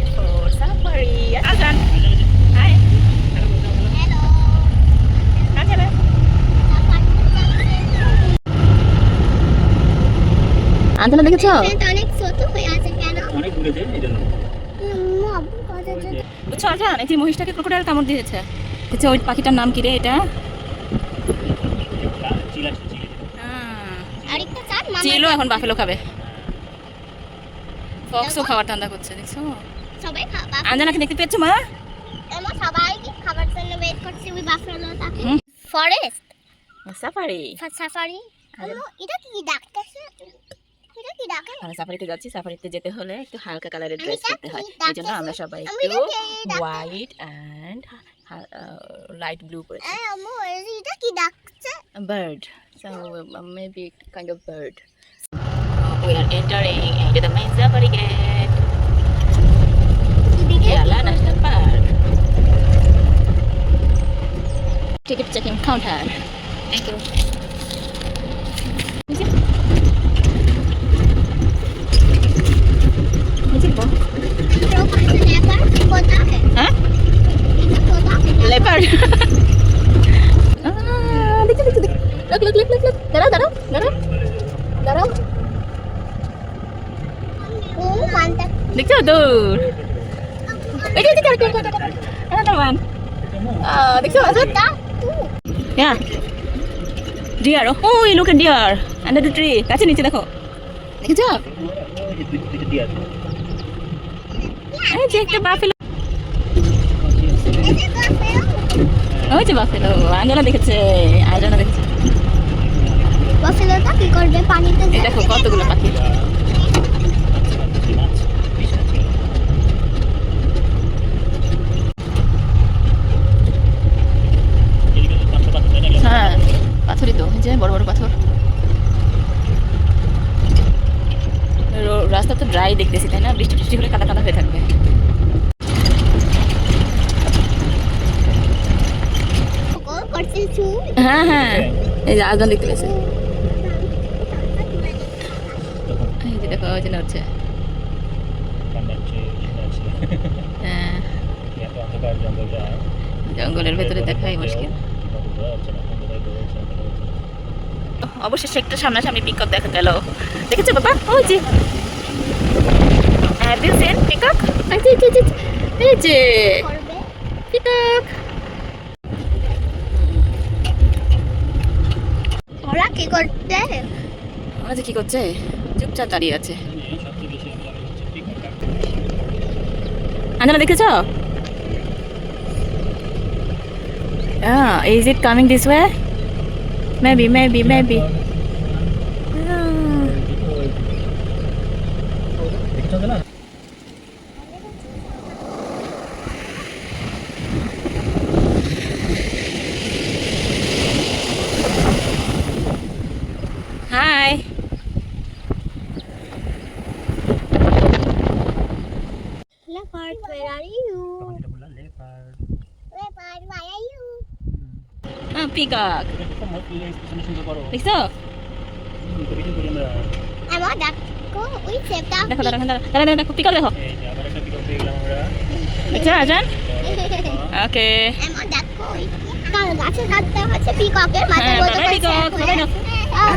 wait for safari. Azan. Hi. Hello. Angela. আন্দোলন দেখেছ? অনেক ছোট হয়ে আছে কেন? অনেক দূরে যে এই জন্য। আব্বু কথা যে। বুঝছ আজান এই যে মহিষটাকে ক্রোকোডাইল কামড় দিয়েছে। দেখছ ওই পাখিটার নাম কি রে এটা? চিল আছে চিল আরেকটা চাট মামা চিলো এখন বাফেলো খাবে। ফক্সও খাবার ঠান্ডা করছে দেখছ? সবাই খাবা আঞ্জনাকে দেখতে পেয়েছ মা? আমরা সবাই খাবার জন্য ওয়েট করছি ওই বাফেলোটা। ফরেস্ট সাফারি সাফারি এটা কি ডাকতেছে? এটা কি ডাকে? আমরা সাফারিতে যাচ্ছি সাফারিতে যেতে হলে একটু হালকা কালারের ড্রেস পরতে হয়। এই জন্য আমরা সবাই একটু? হোয়াইট অ্যান্ড লাইট ব্লু আম্মু এটা কি ডাকছে. So uh, maybe kind of bird. We are entering into the main safari gate. Kerala National Park. Ticket checking counter. Thank you. Leopard. ah, দেখো দেখো দেখো look look look look look দাঁড়াও দাঁড়াও দাঁড়াও দাঁড়াও ও মানটা দেখছ দূর ওই যে দেখো দেখো দেখো another one ah দেখছ? আছে তা yeah. Deer oh look at deer under the tree. কাছে নিচে দেখো। দেখছ? এই যে একটা বাফেলো ওই যে বাফেলো আঞ্জনা দেখেছে আঞ্জনা দেখেছে। বাফেলোটা কি করবে? পানিতে দেখো কতগুলো পাখি মাছ fish আছে। এদিকে তো পাঁচটা পাথর, তাই না? হ্যাঁ পাথরই তো এই যে বড় বড় পাথর। রাস্তা তো ড্রাই দেখতেছি, তাই না? বৃষ্টি বৃষ্টি হলে কাদা কাদা হয়ে থাকবে। হ্যাঁ হ্যাঁ। এই যে আজমান দেখতে পেয়েছে। এই যে দেখো ওই হ্যাঁ। জঙ্গলের ভেতরে দেখাই মুশকিল। অবশেষে একটা সামনাসামনি পিকক দেখা গেল। দেখেছ বাবা? ওই যে। হ্যাভ ইউ সিন পিকক এই যে। পিকক ওরা কি করতে ওরা যে কি করছে? চুপচাপ দাঁড়িয়ে আছে। আঞ্জনা দেখেছ? Ah, is it coming this way? Maybe, maybe, maybe. Hi. Leopard, where are you? Leopard, why are you? Oh, peacock. দেখো, দেখছ? আমরা। ওই সেপটা দেখো দেখো দেখো। দেখছ আজান ওকে। আমার ওই কারণ গাছে কাটতে হচ্ছে পিককের মাথায় হ্যাঁ, পিকক, বাবাই দাও। আহ,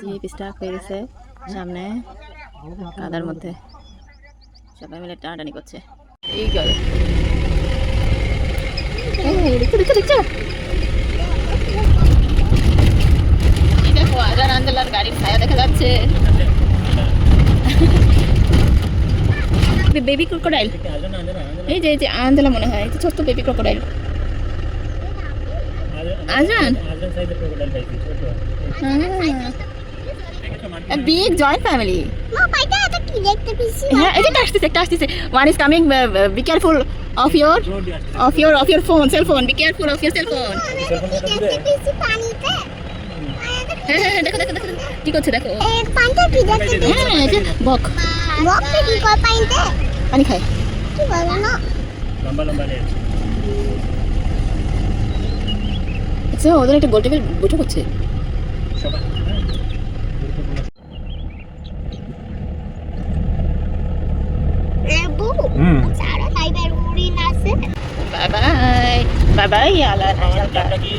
জিপ স্টার্ট হয়ে গেছে সামনে কাদার মধ্যে সবাই মিলে টানাটানি করছে এই গেল দেখছ দেখছ দেখছ দেখো আজান আঞ্জলার গাড়ির ছায়া দেখা যাচ্ছে বেবি ক্রোকোডাইল। এই যে এই যে আঞ্জলা মনে হয় ছোট্ট বেবি ক্রোকোডাইল ছোট বিগ জয়েন্ট ফ্যামিলি হ্যাঁ এই যে একটা আসতেছে একটা আসতেছে। One is coming be careful of your of your of your phone cell phone be careful of your cell phone হ্যাঁ হ্যাঁ হ্যাঁ, দেখো দেখো দেখো দেখো। কি করছে দেখো? পানিটা কি হ্যাঁ এই যে বক। বকটা কি করে পানিতে? পানি খায়। কি বলো না? লম্বা লম্বা লেজ আচ্ছা ওদের একটা গোল টেবিল বৈঠক হচ্ছে। সবাই। bye bye. Alam,